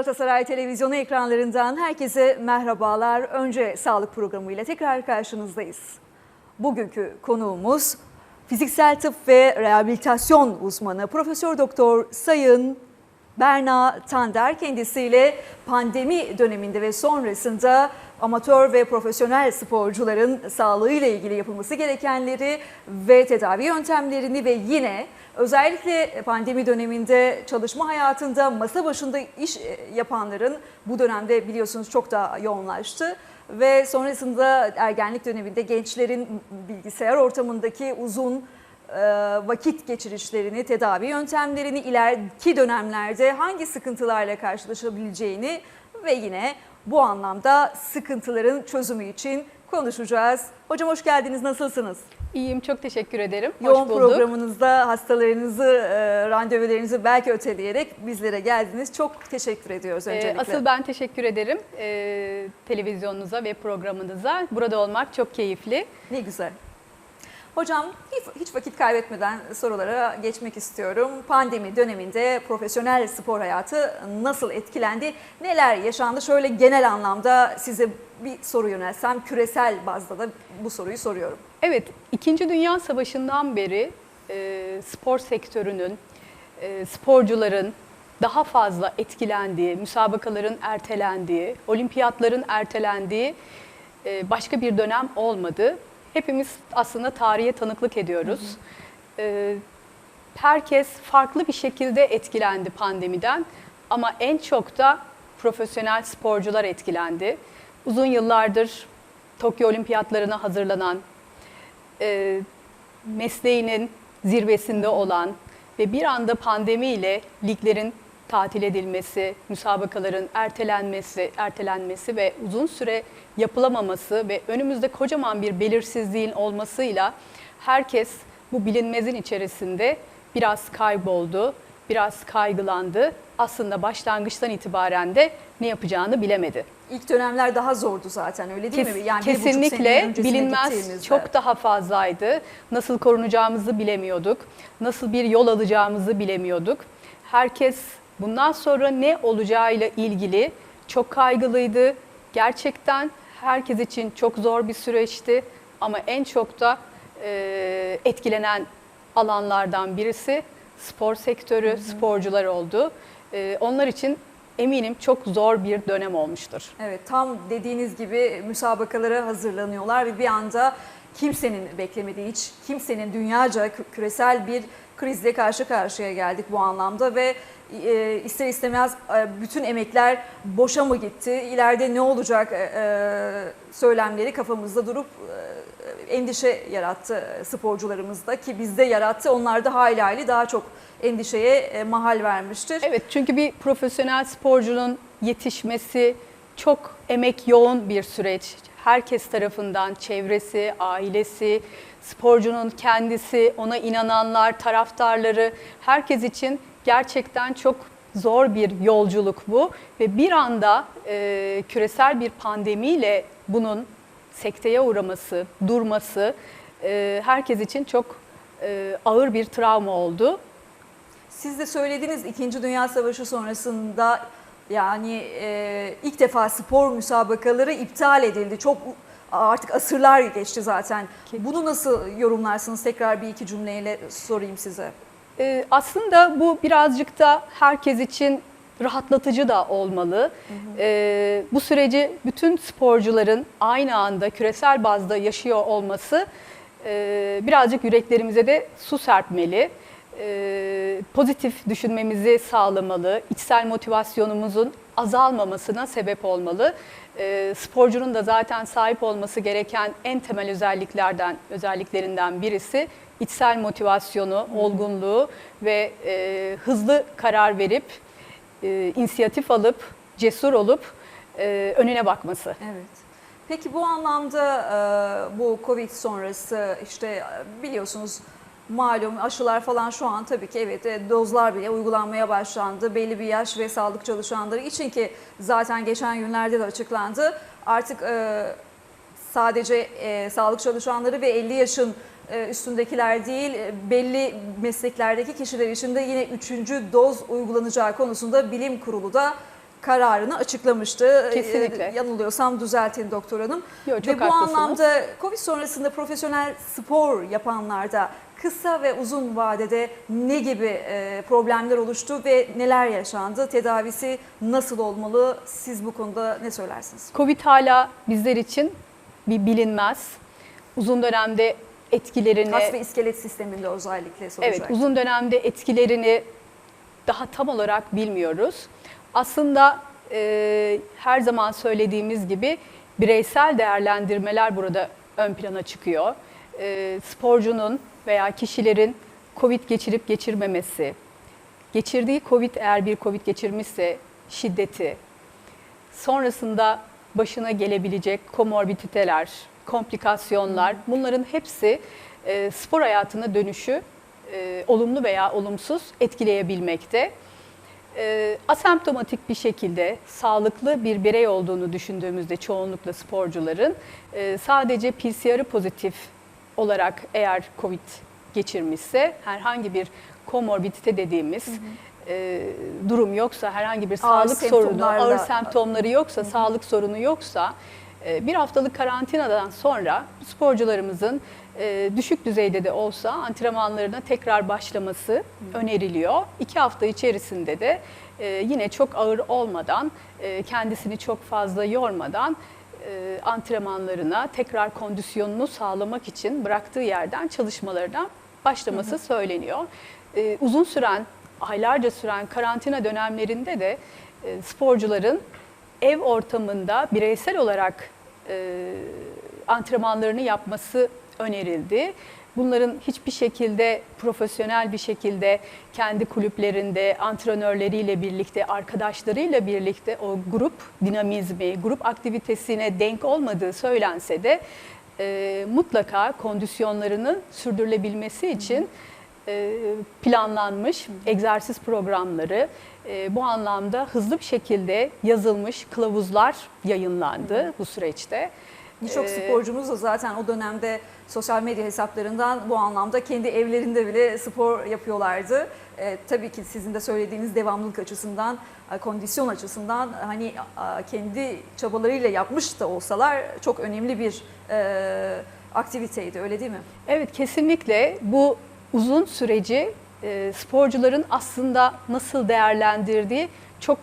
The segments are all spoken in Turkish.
Galatasaray Televizyonu ekranlarından herkese merhabalar. Önce sağlık programıyla tekrar karşınızdayız. Bugünkü konuğumuz fiziksel tıp ve rehabilitasyon uzmanı Profesör Doktor Sayın Berna Tander kendisiyle pandemi döneminde ve sonrasında amatör ve profesyonel sporcuların sağlığıyla ilgili yapılması gerekenleri ve tedavi yöntemlerini ve yine özellikle pandemi döneminde çalışma hayatında masa başında iş yapanların bu dönemde biliyorsunuz çok daha yoğunlaştı ve sonrasında ergenlik döneminde gençlerin bilgisayar ortamındaki uzun e, vakit geçirişlerini, tedavi yöntemlerini, ileriki dönemlerde hangi sıkıntılarla karşılaşabileceğini ve yine bu anlamda sıkıntıların çözümü için konuşacağız. Hocam hoş geldiniz, nasılsınız? İyiyim, çok teşekkür ederim. Hoş Yoğun bulduk. programınızda hastalarınızı, e, randevularınızı belki öteleyerek bizlere geldiniz. Çok teşekkür ediyoruz Ee, öncelikle. asıl ben teşekkür ederim ee, televizyonunuza ve programınıza. Burada olmak çok keyifli. Ne güzel. Hocam hiç, vakit kaybetmeden sorulara geçmek istiyorum. Pandemi döneminde profesyonel spor hayatı nasıl etkilendi? Neler yaşandı? Şöyle genel anlamda size bir soru yönelsem küresel bazda da bu soruyu soruyorum. Evet, İkinci Dünya Savaşı'ndan beri e, spor sektörünün, e, sporcuların daha fazla etkilendiği, müsabakaların ertelendiği, olimpiyatların ertelendiği e, başka bir dönem olmadı. Hepimiz aslında tarihe tanıklık ediyoruz. E, herkes farklı bir şekilde etkilendi pandemiden ama en çok da profesyonel sporcular etkilendi. Uzun yıllardır Tokyo Olimpiyatlarına hazırlanan, e, mesleğinin zirvesinde olan ve bir anda pandemiyle liglerin tatil edilmesi, müsabakaların ertelenmesi, ertelenmesi ve uzun süre yapılamaması ve önümüzde kocaman bir belirsizliğin olmasıyla herkes bu bilinmezin içerisinde biraz kayboldu, biraz kaygılandı. Aslında başlangıçtan itibaren de ne yapacağını bilemedi. İlk dönemler daha zordu zaten öyle değil Kes- mi? Yani kesinlikle bilinmez çok daha fazlaydı. Nasıl korunacağımızı bilemiyorduk. Nasıl bir yol alacağımızı bilemiyorduk. Herkes bundan sonra ne olacağıyla ilgili çok kaygılıydı. Gerçekten herkes için çok zor bir süreçti ama en çok da e, etkilenen alanlardan birisi spor sektörü, sporcular oldu. E, onlar için eminim çok zor bir dönem olmuştur. Evet tam dediğiniz gibi müsabakalara hazırlanıyorlar ve bir anda kimsenin beklemediği hiç kimsenin dünyaca kü- küresel bir krizle karşı karşıya geldik bu anlamda ve e, ister istemez e, bütün emekler boşa mı gitti? İleride ne olacak e, e, söylemleri kafamızda durup e, endişe yarattı sporcularımızda ki bizde yarattı. Onlar da hayli hayli daha çok endişeye e, mahal vermiştir. Evet çünkü bir profesyonel sporcunun yetişmesi çok emek yoğun bir süreç. Herkes tarafından çevresi, ailesi, sporcunun kendisi, ona inananlar, taraftarları herkes için gerçekten çok zor bir yolculuk bu ve bir anda e, küresel bir pandemiyle bunun sekteye uğraması, durması e, herkes için çok e, ağır bir travma oldu. Siz de söylediniz İkinci Dünya Savaşı sonrasında yani e, ilk defa spor müsabakaları iptal edildi. Çok artık asırlar geçti zaten. Bunu nasıl yorumlarsınız? Tekrar bir iki cümleyle sorayım size. Ee, aslında bu birazcık da herkes için rahatlatıcı da olmalı. Ee, bu süreci bütün sporcuların aynı anda küresel bazda yaşıyor olması e, birazcık yüreklerimize de su serpmeli. Ee, pozitif düşünmemizi sağlamalı, içsel motivasyonumuzun azalmamasına sebep olmalı. Ee, sporcunun da zaten sahip olması gereken en temel özelliklerden özelliklerinden birisi içsel motivasyonu, olgunluğu ve e, hızlı karar verip, e, inisiyatif alıp, cesur olup e, önüne bakması. Evet. Peki bu anlamda e, bu Covid sonrası işte e, biliyorsunuz malum aşılar falan şu an tabii ki evet e, dozlar bile uygulanmaya başlandı. Belli bir yaş ve sağlık çalışanları için ki zaten geçen günlerde de açıklandı. Artık e, sadece e, sağlık çalışanları ve 50 yaşın e, üstündekiler değil e, belli mesleklerdeki kişiler için de yine üçüncü doz uygulanacağı konusunda bilim kurulu da kararını açıklamıştı. Kesinlikle. Ee, yanılıyorsam düzeltin doktor hanım. Yok, çok Ve bu haklısınız. anlamda Covid sonrasında profesyonel spor yapanlarda kısa ve uzun vadede ne gibi e, problemler oluştu ve neler yaşandı? Tedavisi nasıl olmalı? Siz bu konuda ne söylersiniz? Covid hala bizler için bir bilinmez. Uzun dönemde etkilerini Kas ve iskelet sisteminde özellikle soracak. Evet, uzun dönemde etkilerini daha tam olarak bilmiyoruz. Aslında e, her zaman söylediğimiz gibi bireysel değerlendirmeler burada ön plana çıkıyor. E, sporcunun veya kişilerin COVID geçirip geçirmemesi, geçirdiği COVID eğer bir COVID geçirmişse şiddeti, sonrasında başına gelebilecek komorbiditeler, komplikasyonlar bunların hepsi e, spor hayatına dönüşü e, olumlu veya olumsuz etkileyebilmekte. E, asemptomatik bir şekilde sağlıklı bir birey olduğunu düşündüğümüzde çoğunlukla sporcuların e, sadece PCR'ı pozitif olarak eğer COVID geçirmişse herhangi bir komorbidite dediğimiz e, durum yoksa herhangi bir sağlık sorunu, ağır semptomları yoksa, sağlık sorunu yoksa e, bir haftalık karantinadan sonra sporcularımızın e, düşük düzeyde de olsa antrenmanlarına tekrar başlaması öneriliyor. İki hafta içerisinde de e, yine çok ağır olmadan, e, kendisini çok fazla yormadan e, antrenmanlarına tekrar kondisyonunu sağlamak için bıraktığı yerden çalışmalarına başlaması söyleniyor. E, uzun süren, aylarca süren karantina dönemlerinde de e, sporcuların ev ortamında bireysel olarak e, antrenmanlarını yapması önerildi. Bunların hiçbir şekilde profesyonel bir şekilde kendi kulüplerinde antrenörleriyle birlikte, arkadaşlarıyla birlikte o grup dinamizmi, grup aktivitesine denk olmadığı söylense de e, mutlaka kondisyonlarının sürdürülebilmesi için e, planlanmış egzersiz programları e, bu anlamda hızlı bir şekilde yazılmış kılavuzlar yayınlandı bu süreçte. Birçok Ee, sporcumuz da zaten o dönemde sosyal medya hesaplarından bu anlamda kendi evlerinde bile spor yapıyorlardı. Ee, tabii ki sizin de söylediğiniz devamlılık açısından, e, kondisyon açısından hani e, kendi çabalarıyla yapmış da olsalar çok önemli bir e, aktiviteydi öyle değil mi? Evet kesinlikle bu uzun süreci e, sporcuların aslında nasıl değerlendirdiği çok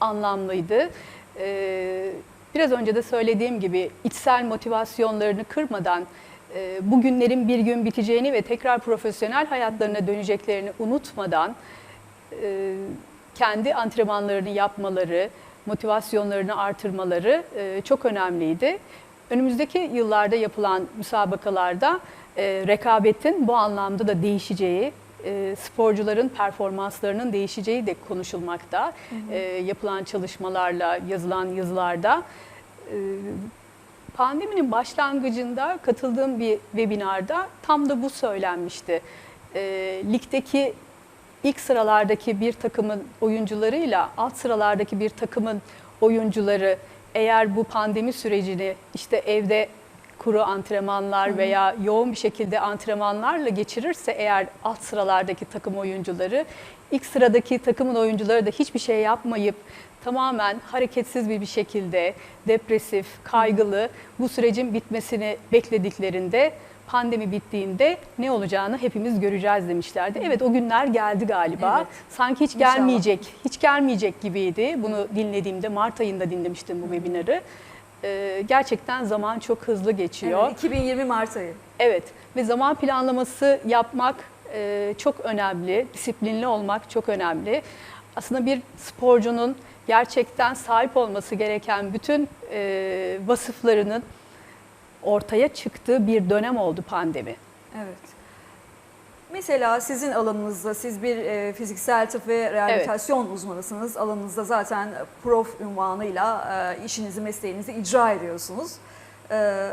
anlamlıydı. E, biraz önce de söylediğim gibi içsel motivasyonlarını kırmadan e, bugünlerin bir gün biteceğini ve tekrar profesyonel hayatlarına döneceklerini unutmadan e, kendi antrenmanlarını yapmaları, motivasyonlarını artırmaları e, çok önemliydi. Önümüzdeki yıllarda yapılan müsabakalarda rekabetin bu anlamda da değişeceği, e, sporcuların performanslarının değişeceği de konuşulmakta. E, yapılan çalışmalarla, yazılan yazılarda. E, pandeminin başlangıcında katıldığım bir webinarda tam da bu söylenmişti. E, ligdeki ilk sıralardaki bir takımın oyuncularıyla alt sıralardaki bir takımın oyuncuları eğer bu pandemi sürecini işte evde kuru antrenmanlar veya yoğun bir şekilde antrenmanlarla geçirirse eğer alt sıralardaki takım oyuncuları ilk sıradaki takımın oyuncuları da hiçbir şey yapmayıp tamamen hareketsiz bir bir şekilde depresif, kaygılı bu sürecin bitmesini beklediklerinde pandemi bittiğinde ne olacağını hepimiz göreceğiz demişlerdi. Evet o günler geldi galiba. Evet. Sanki hiç İnşallah. gelmeyecek, hiç gelmeyecek gibiydi. Bunu dinlediğimde Mart ayında dinlemiştim bu webinarı. Ee, gerçekten zaman çok hızlı geçiyor. Evet, 2020 Mart ayı. Evet ve zaman planlaması yapmak e, çok önemli, disiplinli olmak çok önemli. Aslında bir sporcunun gerçekten sahip olması gereken bütün e, vasıflarının ortaya çıktığı bir dönem oldu pandemi. Evet. Mesela sizin alanınızda, siz bir e, fiziksel tıp ve rehabilitasyon uzmanısınız. Alanınızda zaten prof unvanıyla e, işinizi, mesleğinizi icra ediyorsunuz. E,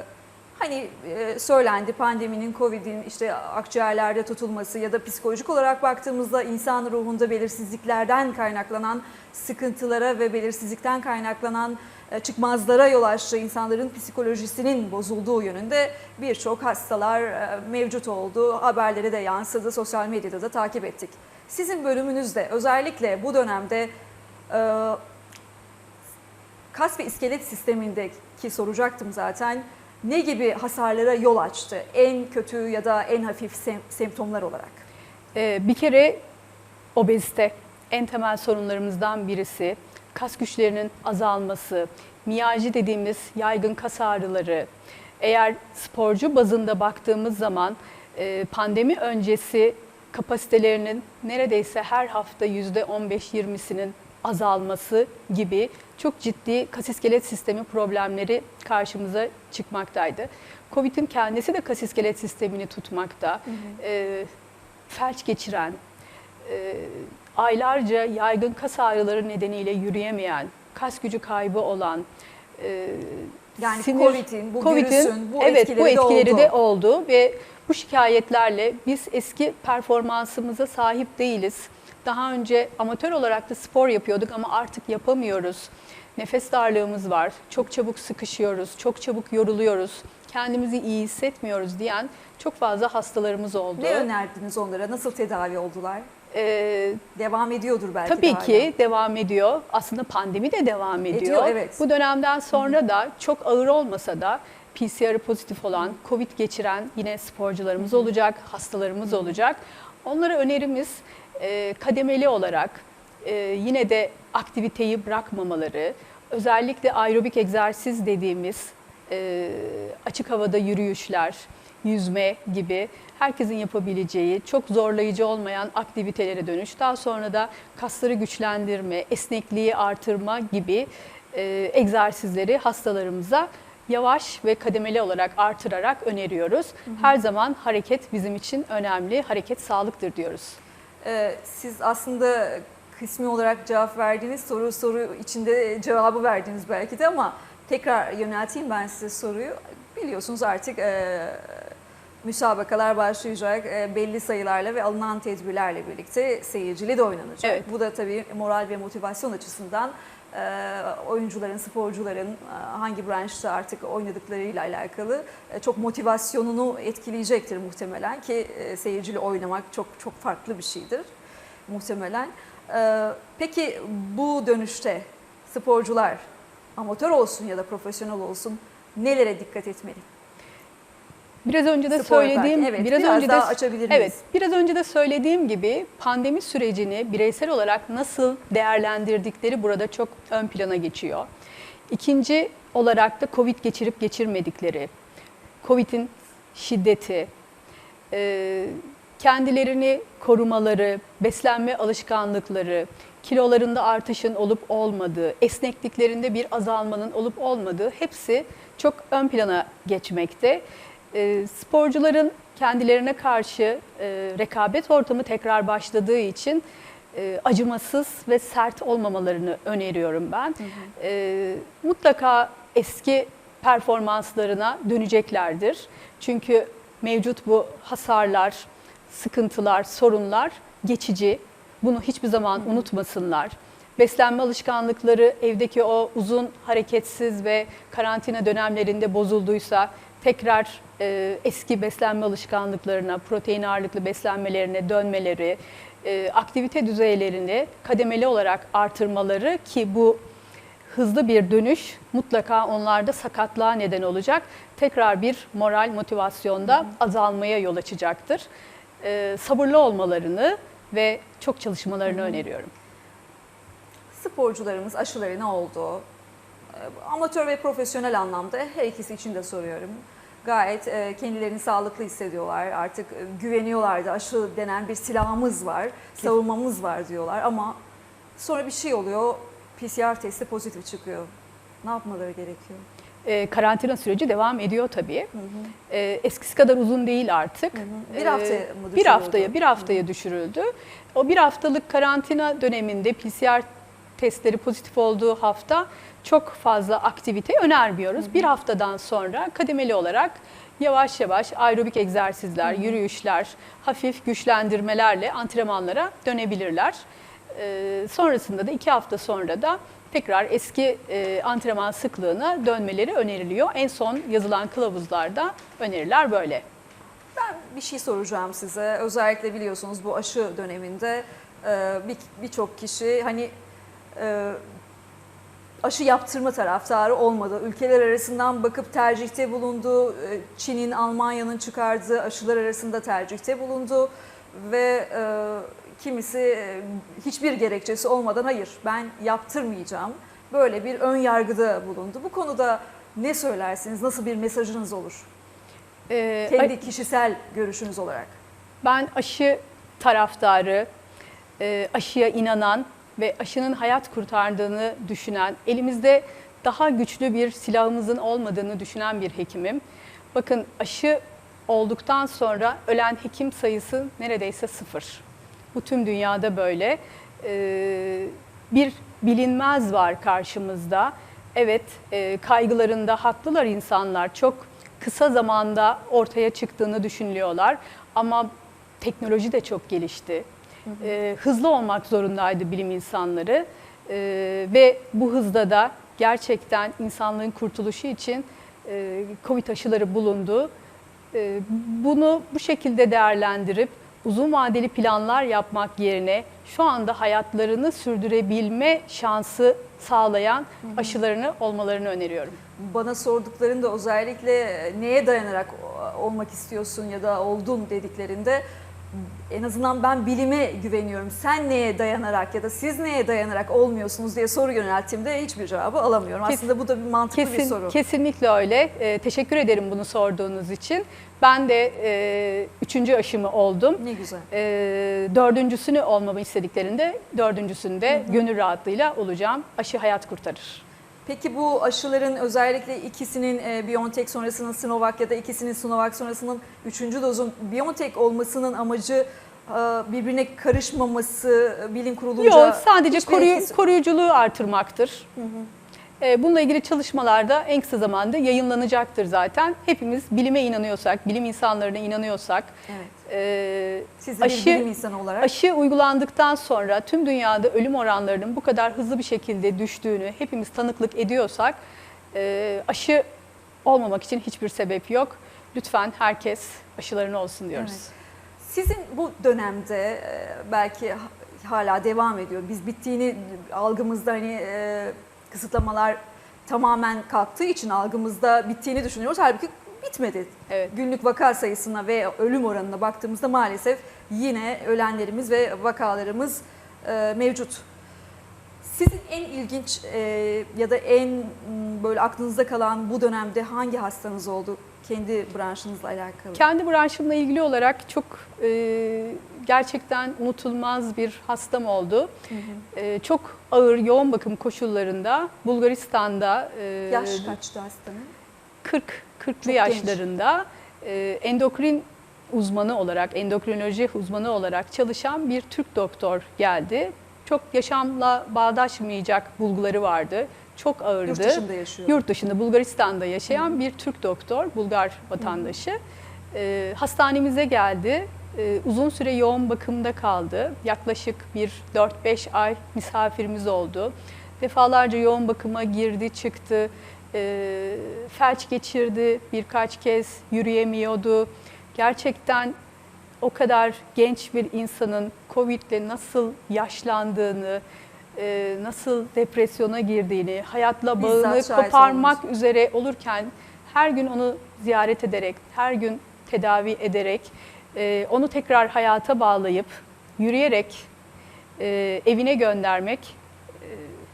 hani e, söylendi pandeminin, Covid'in işte akciğerlerde tutulması ya da psikolojik olarak baktığımızda insan ruhunda belirsizliklerden kaynaklanan sıkıntılara ve belirsizlikten kaynaklanan çıkmazlara yol açtığı insanların psikolojisinin bozulduğu yönünde birçok hastalar e, mevcut oldu. Haberleri de yansıdı, sosyal medyada da takip ettik. Sizin bölümünüzde özellikle bu dönemde e, kas ve iskelet sistemindeki soracaktım zaten. Ne gibi hasarlara yol açtı? En kötü ya da en hafif sem- semptomlar olarak. Ee, bir kere obezite en temel sorunlarımızdan birisi. Kas güçlerinin azalması, miyajı dediğimiz yaygın kas ağrıları. Eğer sporcu bazında baktığımız zaman e, pandemi öncesi kapasitelerinin neredeyse her hafta %15-20'sinin azalması gibi çok ciddi kas iskelet sistemi problemleri karşımıza çıkmaktaydı. Covid'in kendisi de kas iskelet sistemini tutmakta. Ee, felç geçiren, e, aylarca yaygın kas ağrıları nedeniyle yürüyemeyen, kas gücü kaybı olan, e, Yani sinir- Covid'in, bu Covid'in, virüsün bu evet, etkileri, bu etkileri de de oldu. oldu ve bu şikayetlerle biz eski performansımıza sahip değiliz. Daha önce amatör olarak da spor yapıyorduk ama artık yapamıyoruz. Nefes darlığımız var, çok çabuk sıkışıyoruz, çok çabuk yoruluyoruz, kendimizi iyi hissetmiyoruz diyen çok fazla hastalarımız oldu. Ne önerdiniz onlara? Nasıl tedavi oldular? Ee, Devam ediyordur belki Tabii de hala. ki devam ediyor. Aslında pandemi de devam ediyor. Ediyor, evet. Bu dönemden sonra da çok ağır olmasa da PCR pozitif olan, Covid geçiren yine sporcularımız olacak, hastalarımız olacak. Onlara önerimiz e, kademeli olarak e, yine de aktiviteyi bırakmamaları, özellikle aerobik egzersiz dediğimiz e, açık havada yürüyüşler, yüzme gibi herkesin yapabileceği çok zorlayıcı olmayan aktivitelere dönüş. Daha sonra da kasları güçlendirme, esnekliği artırma gibi e, egzersizleri hastalarımıza yavaş ve kademeli olarak artırarak öneriyoruz. Her zaman hareket bizim için önemli. Hareket sağlıktır diyoruz. Ee, siz aslında kısmi olarak cevap verdiğiniz soru soru içinde cevabı verdiniz belki de ama tekrar yönelteyim ben size soruyu. Biliyorsunuz artık e, müsabakalar başlayacak e, belli sayılarla ve alınan tedbirlerle birlikte seyircili de oynanacak. Evet. Bu da tabii moral ve motivasyon açısından e, oyuncuların, sporcuların e, hangi branşta artık oynadıklarıyla alakalı e, çok motivasyonunu etkileyecektir muhtemelen ki e, seyircili oynamak çok çok farklı bir şeydir muhtemelen. E, Peki bu dönüşte sporcular amatör olsun ya da profesyonel olsun nelere dikkat etmeli? Biraz önce de Spor söylediğim evet, biraz, biraz önce de daha açabilir miyiz? Evet, biraz önce de söylediğim gibi pandemi sürecini bireysel olarak nasıl değerlendirdikleri burada çok ön plana geçiyor. İkinci olarak da Covid geçirip geçirmedikleri, Covid'in şiddeti, kendilerini korumaları, beslenme alışkanlıkları, kilolarında artışın olup olmadığı, esnekliklerinde bir azalmanın olup olmadığı hepsi çok ön plana geçmekte. E, sporcuların kendilerine karşı e, rekabet ortamı tekrar başladığı için e, acımasız ve sert olmamalarını öneriyorum ben. E, mutlaka eski performanslarına döneceklerdir. Çünkü mevcut bu hasarlar, sıkıntılar, sorunlar geçici. Bunu hiçbir zaman unutmasınlar. Beslenme alışkanlıkları evdeki o uzun hareketsiz ve karantina dönemlerinde bozulduysa tekrar e, eski beslenme alışkanlıklarına, protein ağırlıklı beslenmelerine dönmeleri, e, aktivite düzeylerini kademeli olarak artırmaları ki bu hızlı bir dönüş mutlaka onlarda sakatlığa neden olacak. Tekrar bir moral motivasyonda azalmaya yol açacaktır. E, sabırlı olmalarını ve çok çalışmalarını öneriyorum. Sporcularımız aşıları ne oldu? E, Amatör ve profesyonel anlamda her ikisi için de soruyorum. Gayet e, kendilerini sağlıklı hissediyorlar. Artık e, güveniyorlar da aşı denen bir silahımız var, savunmamız var diyorlar ama sonra bir şey oluyor. PCR testi pozitif çıkıyor. Ne yapmaları gerekiyor? E, karantina süreci devam ediyor tabii. E, eskisi kadar uzun değil artık. Bir E, haftaya mı Bir düşürüldü? haftaya, bir haftaya düşürüldü. O bir haftalık karantina döneminde PCR testleri pozitif olduğu hafta çok fazla aktivite önermiyoruz. Bir haftadan sonra kademeli olarak yavaş yavaş aerobik egzersizler, yürüyüşler, hafif güçlendirmelerle antrenmanlara dönebilirler. E, sonrasında da iki hafta sonra da tekrar eski e, antrenman sıklığına dönmeleri öneriliyor. En son yazılan kılavuzlarda öneriler böyle. Ben bir şey soracağım size. Özellikle biliyorsunuz bu aşı döneminde e, bir- birçok kişi hani e, aşı yaptırma taraftarı olmadı. Ülkeler arasından bakıp tercihte bulundu. E, Çin'in, Almanya'nın çıkardığı aşılar arasında tercihte bulundu ve e, kimisi e, hiçbir gerekçesi olmadan hayır ben yaptırmayacağım. Böyle bir ön yargıda bulundu. Bu konuda ne söylersiniz? Nasıl bir mesajınız olur? Ee, Kendi kişisel görüşünüz olarak. Ben aşı taraftarı, aşıya inanan ve aşının hayat kurtardığını düşünen, elimizde daha güçlü bir silahımızın olmadığını düşünen bir hekimim. Bakın aşı olduktan sonra ölen hekim sayısı neredeyse sıfır. Bu tüm dünyada böyle. Ee, bir bilinmez var karşımızda. Evet, e, kaygılarında haklılar insanlar. Çok kısa zamanda ortaya çıktığını düşünüyorlar. Ama teknoloji de çok gelişti. Ee, hızlı olmak zorundaydı bilim insanları. Ee, ve bu hızda da gerçekten insanlığın kurtuluşu için e, Covid aşıları bulundu. Ee, bunu bu şekilde değerlendirip uzun vadeli planlar yapmak yerine şu anda hayatlarını sürdürebilme şansı sağlayan aşılarını olmalarını öneriyorum. Bana sorduklarında özellikle neye dayanarak olmak istiyorsun ya da oldun dediklerinde en azından ben bilime güveniyorum. Sen neye dayanarak ya da siz neye dayanarak olmuyorsunuz diye soru yönelttiğimde hiçbir cevabı alamıyorum. Kes- Aslında bu da bir mantıklı bir Kesin, soru. Kesinlikle öyle. Ee, teşekkür ederim bunu sorduğunuz için. Ben de e, üçüncü aşımı oldum. Ne güzel. E, dördüncüsünü olmamı istediklerinde dördüncüsünde gönül rahatlığıyla olacağım. Aşı hayat kurtarır. Peki bu aşıların özellikle ikisinin e, BioNTech sonrasının Sinovac ya da ikisinin Sinovac sonrasının üçüncü dozun BioNTech olmasının amacı e, birbirine karışmaması e, bilim kurulunca Yok sadece etkisi- koruyuculuğu artırmaktır. E, bununla ilgili çalışmalarda en kısa zamanda yayınlanacaktır zaten. Hepimiz bilime inanıyorsak, bilim insanlarına inanıyorsak, Evet. e, Siz aşı- bilim insanı olarak Aşı uygulandıktan sonra tüm dünyada ölüm oranlarının bu kadar hızlı bir şekilde düştüğünü hepimiz tanıklık ediyorsak e, aşı olmamak için hiçbir sebep yok. Lütfen herkes aşılarını olsun diyoruz. Evet. Sizin bu dönemde e, belki ha- hala devam ediyor. Biz bittiğini algımızda hani e, kısıtlamalar tamamen kalktığı için algımızda bittiğini düşünüyoruz. Halbuki bitmedi. Evet. Günlük vaka sayısına ve ölüm oranına baktığımızda maalesef yine ölenlerimiz ve vakalarımız e, mevcut. Sizin en ilginç e, ya da en böyle aklınızda kalan bu dönemde hangi hastanız oldu? Kendi branşınızla alakalı. Kendi branşımla ilgili olarak çok e, gerçekten unutulmaz bir hastam oldu. Hı hı. E, çok ağır yoğun bakım koşullarında Bulgaristan'da e, Yaş kaçtı hastanın? 40 40'lı Çok yaşlarında e, endokrin uzmanı olarak, endokrinoloji uzmanı olarak çalışan bir Türk doktor geldi. Çok yaşamla bağdaşmayacak bulguları vardı. Çok ağırdı. Yurt dışında yaşıyor. Yurt dışında Bulgaristan'da yaşayan bir Türk doktor, Bulgar vatandaşı. E, hastanemize geldi. E, uzun süre yoğun bakımda kaldı. Yaklaşık bir 4-5 ay misafirimiz oldu. Defalarca yoğun bakıma girdi, çıktı. E, felç geçirdi birkaç kez, yürüyemiyordu. Gerçekten o kadar genç bir insanın Covid'le nasıl yaşlandığını, e, nasıl depresyona girdiğini, hayatla bağını koparmak üzere olurken her gün onu ziyaret ederek, her gün tedavi ederek, e, onu tekrar hayata bağlayıp, yürüyerek e, evine göndermek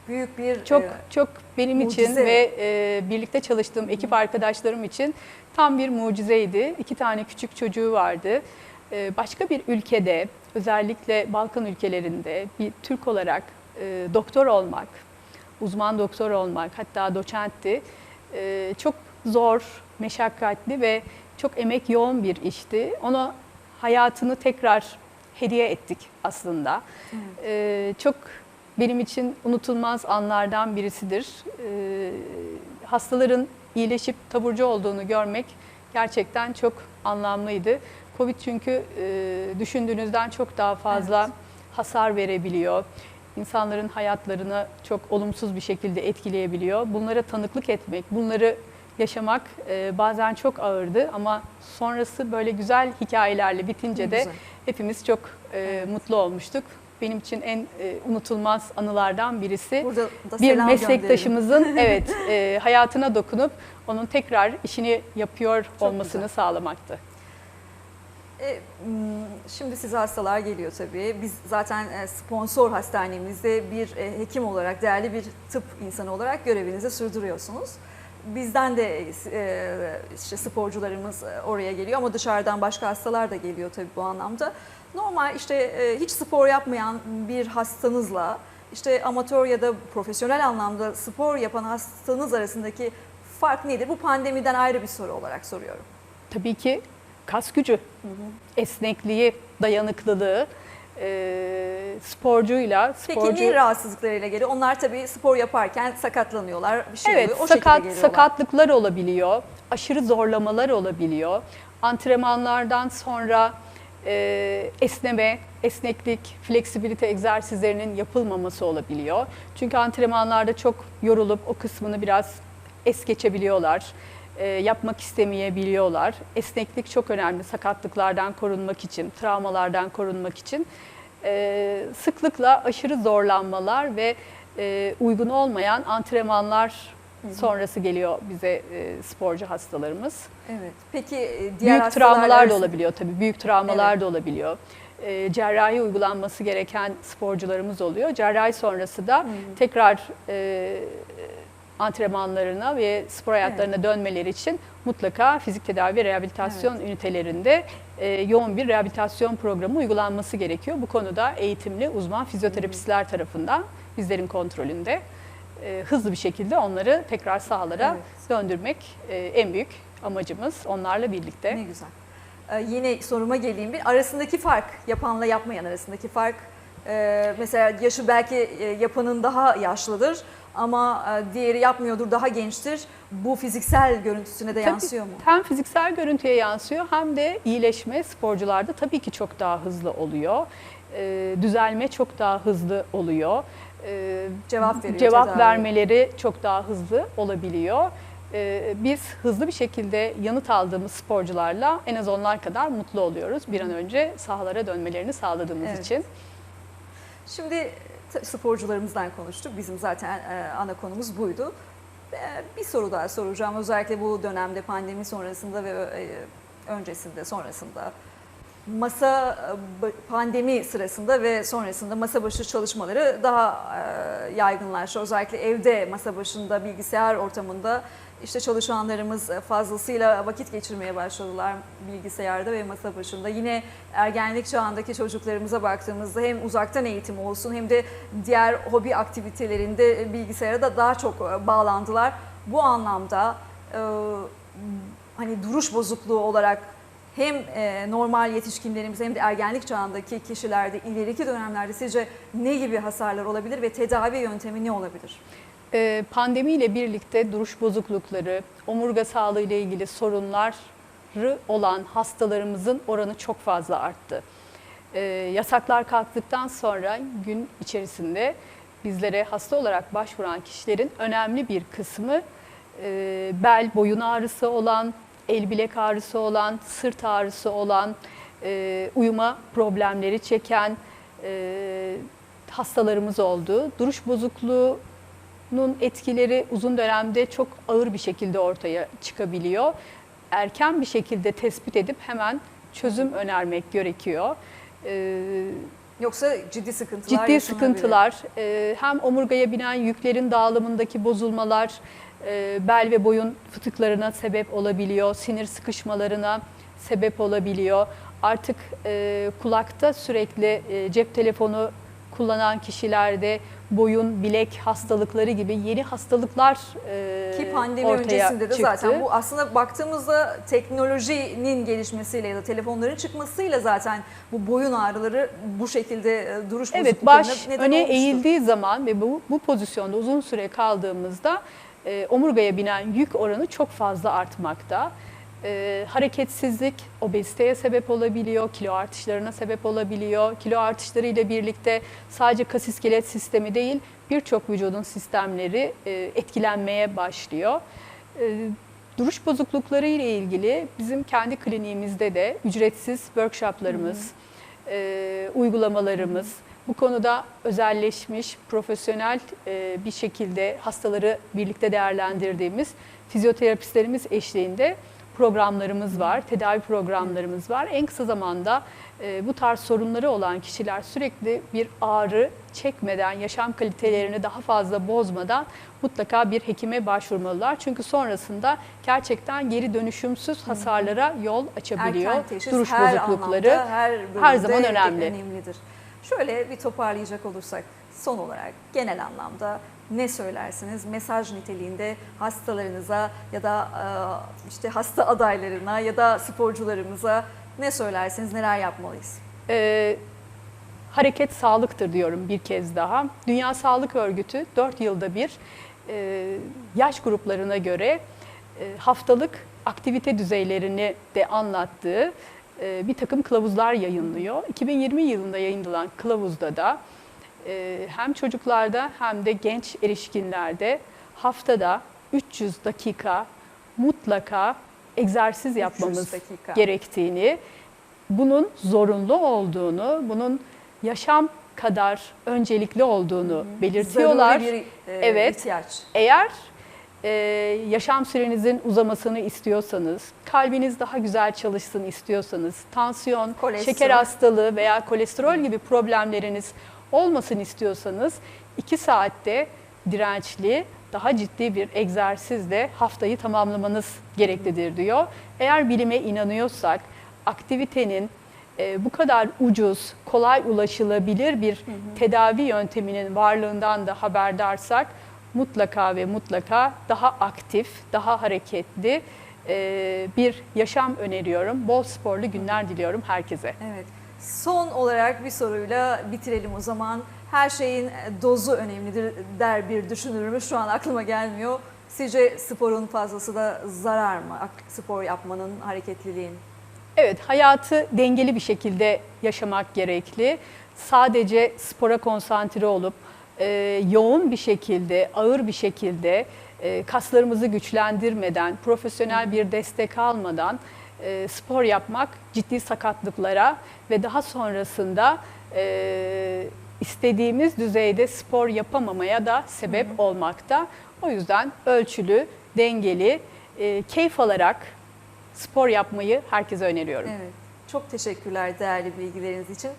Büyük bir çok e, çok benim için mucize. ve e, birlikte çalıştığım ekip arkadaşlarım için tam bir mucizeydi. İki tane küçük çocuğu vardı. E, başka bir ülkede, özellikle Balkan ülkelerinde bir Türk olarak e, doktor olmak, uzman doktor olmak, hatta doçentti. E, çok zor, meşakkatli ve çok emek yoğun bir işti. Ona hayatını tekrar hediye ettik aslında. E, çok benim için unutulmaz anlardan birisidir. Ee, hastaların iyileşip taburcu olduğunu görmek gerçekten çok anlamlıydı. Covid çünkü e, düşündüğünüzden çok daha fazla hasar verebiliyor. İnsanların hayatlarını çok olumsuz bir şekilde etkileyebiliyor. Bunlara tanıklık etmek, bunları yaşamak e, bazen çok ağırdı ama sonrası böyle güzel hikayelerle bitince de güzel. hepimiz çok e, Evet. mutlu olmuştuk. benim için en e, unutulmaz anılardan birisi. Bir meslektaşımızın evet e, hayatına dokunup onun tekrar işini yapıyor Çok olmasını güzel. sağlamaktı. E, m, şimdi size hastalar geliyor tabii. Biz zaten e, sponsor hastanemizde bir e, hekim olarak, değerli bir tıp insanı olarak görevinizi sürdürüyorsunuz. Bizden de e, işte sporcularımız e, oraya geliyor ama dışarıdan başka hastalar da geliyor tabii bu anlamda. Normal işte e, hiç spor yapmayan bir hastanızla işte amatör ya da profesyonel anlamda spor yapan hastanız arasındaki fark nedir? Bu pandemiden ayrı bir soru olarak soruyorum. Tabii ki kas gücü, esnekliği, dayanıklılığı, e, sporcuyla, sporcu... Peki ne rahatsızlıklarıyla geliyor? Onlar tabii spor yaparken sakatlanıyorlar, bir şey Evet, oluyor. O sakat, sakatlıklar olabiliyor, aşırı zorlamalar olabiliyor. Antrenmanlardan sonra e, esneme, esneklik, fleksibilite egzersizlerinin yapılmaması olabiliyor. Çünkü antrenmanlarda çok yorulup o kısmını biraz es geçebiliyorlar. E, yapmak istemeyebiliyorlar. Esneklik çok önemli sakatlıklardan korunmak için, travmalardan korunmak için. E, sıklıkla aşırı zorlanmalar ve e, uygun olmayan antrenmanlar sonrası geliyor bize e, sporcu hastalarımız. Evet. Peki diğer Büyük hastalar travmalar da arasında- olabiliyor tabii. Büyük travmalar Evet. da olabiliyor. E, cerrahi uygulanması gereken sporcularımız oluyor. Cerrahi sonrası da tekrar e, antrenmanlarına ve spor hayatlarına dönmeleri için mutlaka fizik tedavi ve rehabilitasyon ünitelerinde e, yoğun bir rehabilitasyon programı uygulanması gerekiyor. Bu konuda eğitimli uzman fizyoterapistler tarafından bizlerin kontrolünde e, hızlı bir şekilde onları tekrar sahalara Evet. döndürmek e, en büyük amacımız onlarla birlikte. Ne güzel. Ee, yine soruma geleyim bir. Arasındaki fark, yapanla yapmayan arasındaki fark. e, mesela yaşı belki e, yapanın daha yaşlıdır ama e, diğeri yapmıyordur, daha gençtir. Bu fiziksel görüntüsüne de Tabii. yansıyor mu? Hem fiziksel görüntüye yansıyor hem de iyileşme sporcularda tabii ki çok daha hızlı oluyor. E, düzelme çok daha hızlı oluyor. E, Cevap veriyor Cevap tedavi. vermeleri çok daha hızlı olabiliyor. E, biz hızlı bir şekilde yanıt aldığımız sporcularla en az onlar kadar mutlu oluyoruz. Bir an önce sahalara dönmelerini sağladığımız Evet. için. Şimdi sporcularımızdan konuştuk. Bizim zaten e, ana konumuz buydu. E, Bir soru daha soracağım. Özellikle bu dönemde pandemi sonrasında ve e, öncesinde, sonrasında masa pandemi sırasında ve sonrasında masa başı çalışmaları daha yaygınlaştı. Özellikle evde masa başında bilgisayar ortamında işte çalışanlarımız fazlasıyla vakit geçirmeye başladılar bilgisayarda ve masa başında. Yine ergenlik çağındaki çocuklarımıza baktığımızda hem uzaktan eğitim olsun hem de diğer hobi aktivitelerinde bilgisayara da daha çok e, bağlandılar. Bu anlamda e, hani duruş bozukluğu olarak hem e, normal yetişkinlerimiz hem de ergenlik çağındaki kişilerde ileriki dönemlerde sizce ne gibi hasarlar olabilir ve tedavi yöntemi ne olabilir? Ee, Pandemiyle birlikte duruş bozuklukları, omurga sağlığı ile ilgili sorunları olan hastalarımızın oranı çok fazla arttı. Ee, Yasaklar kalktıktan sonra gün içerisinde bizlere hasta olarak başvuran kişilerin önemli bir kısmı e, bel, boyun ağrısı olan, el bilek ağrısı olan, sırt ağrısı olan, e, uyuma problemleri çeken e, hastalarımız oldu. Duruş bozukluğu nun etkileri uzun dönemde çok ağır bir şekilde ortaya çıkabiliyor. Erken bir şekilde tespit edip hemen çözüm önermek gerekiyor. Ee, Yoksa ciddi sıkıntılar ciddi sıkıntılar, e, hem omurgaya binen yüklerin dağılımındaki bozulmalar, e, bel ve boyun fıtıklarına sebep olabiliyor, sinir sıkışmalarına sebep olabiliyor. Artık e, kulakta sürekli e, cep telefonu kullanan kişilerde boyun, bilek hastalıkları gibi yeni hastalıklar e, Ki pandemi ortaya öncesinde de çıktı. zaten bu aslında baktığımızda teknolojinin gelişmesiyle ya da telefonların çıkmasıyla zaten bu boyun ağrıları bu şekilde e, duruş Evet baş neden öne olmuştur. eğildiği zaman ve bu, bu pozisyonda uzun süre kaldığımızda e, omurgaya binen yük oranı çok fazla artmakta. E, hareketsizlik obeziteye sebep olabiliyor, kilo artışlarına sebep olabiliyor. Kilo artışları ile birlikte sadece kas iskelet sistemi değil birçok vücudun sistemleri e, etkilenmeye başlıyor. E, duruş bozuklukları ile ilgili bizim kendi kliniğimizde de ücretsiz workshoplarımız, e, uygulamalarımız, Bu konuda özelleşmiş, profesyonel e, bir şekilde hastaları birlikte değerlendirdiğimiz fizyoterapistlerimiz eşliğinde programlarımız var, tedavi programlarımız var. En kısa zamanda e, bu tarz sorunları olan kişiler sürekli bir ağrı çekmeden, yaşam kalitelerini daha fazla bozmadan mutlaka bir hekime başvurmalılar. Çünkü sonrasında gerçekten geri dönüşümsüz hasarlara yol açabiliyor. Erken teşhis Duruş her bozuklukları anlamda, her, her zaman önemli. önemlidir. Şöyle bir toparlayacak olursak son olarak genel anlamda ne söylersiniz? Mesaj niteliğinde hastalarınıza ya da e, işte hasta adaylarına ya da sporcularımıza ne söylersiniz? Neler yapmalıyız? Ee, hareket sağlıktır diyorum bir kez daha. Dünya Sağlık Örgütü 4 yılda bir e, yaş gruplarına göre e, haftalık aktivite düzeylerini de anlattığı e, bir takım kılavuzlar yayınlıyor. 2020 yılında yayınlanan kılavuzda da hem çocuklarda hem de genç erişkinlerde haftada 300 dakika mutlaka egzersiz yapmamız gerektiğini, bunun zorunlu olduğunu, bunun yaşam kadar öncelikli olduğunu belirtiyorlar. Zaruri bir e, Evet. ihtiyaç. Eğer e, yaşam sürenizin uzamasını istiyorsanız, kalbiniz daha güzel çalışsın istiyorsanız, tansiyon, Kolesterol. şeker hastalığı veya kolesterol gibi problemleriniz olmasın istiyorsanız 2 saatte dirençli, daha ciddi bir egzersizle haftayı tamamlamanız gereklidir diyor. Eğer bilime inanıyorsak, aktivitenin e, bu kadar ucuz, kolay ulaşılabilir bir tedavi yönteminin varlığından da haberdarsak mutlaka ve mutlaka daha aktif, daha hareketli e, bir yaşam öneriyorum. Bol sporlu günler diliyorum herkese. Evet. Son olarak bir soruyla bitirelim o zaman. Her şeyin dozu önemlidir der bir düşünürümüz. Şu an aklıma gelmiyor. Sizce sporun fazlası da zarar mı? Spor yapmanın, hareketliliğin. Evet, hayatı dengeli bir şekilde yaşamak gerekli. Sadece spora konsantre olup e, yoğun bir şekilde, ağır bir şekilde e, kaslarımızı güçlendirmeden, profesyonel bir destek almadan e, spor yapmak ciddi sakatlıklara ve daha sonrasında e, istediğimiz düzeyde spor yapamamaya da sebep olmakta. O yüzden ölçülü, dengeli, e, keyif alarak spor yapmayı herkese öneriyorum. Evet. Çok teşekkürler değerli bilgileriniz için.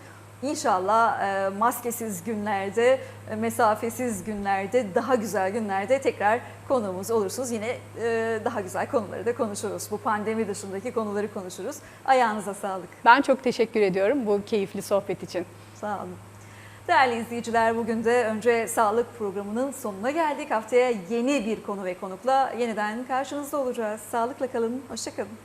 İnşallah e, maskesiz günlerde, e, mesafesiz günlerde, daha güzel günlerde tekrar konuğumuz olursunuz. Yine e, daha güzel konuları da konuşuruz. Bu pandemi dışındaki konuları konuşuruz. Ayağınıza sağlık. Ben çok teşekkür ediyorum bu keyifli sohbet için. Sağ olun. Değerli izleyiciler bugün de Önce Sağlık programının sonuna geldik. Haftaya yeni bir konu ve konukla yeniden karşınızda olacağız. Sağlıkla kalın, hoşçakalın.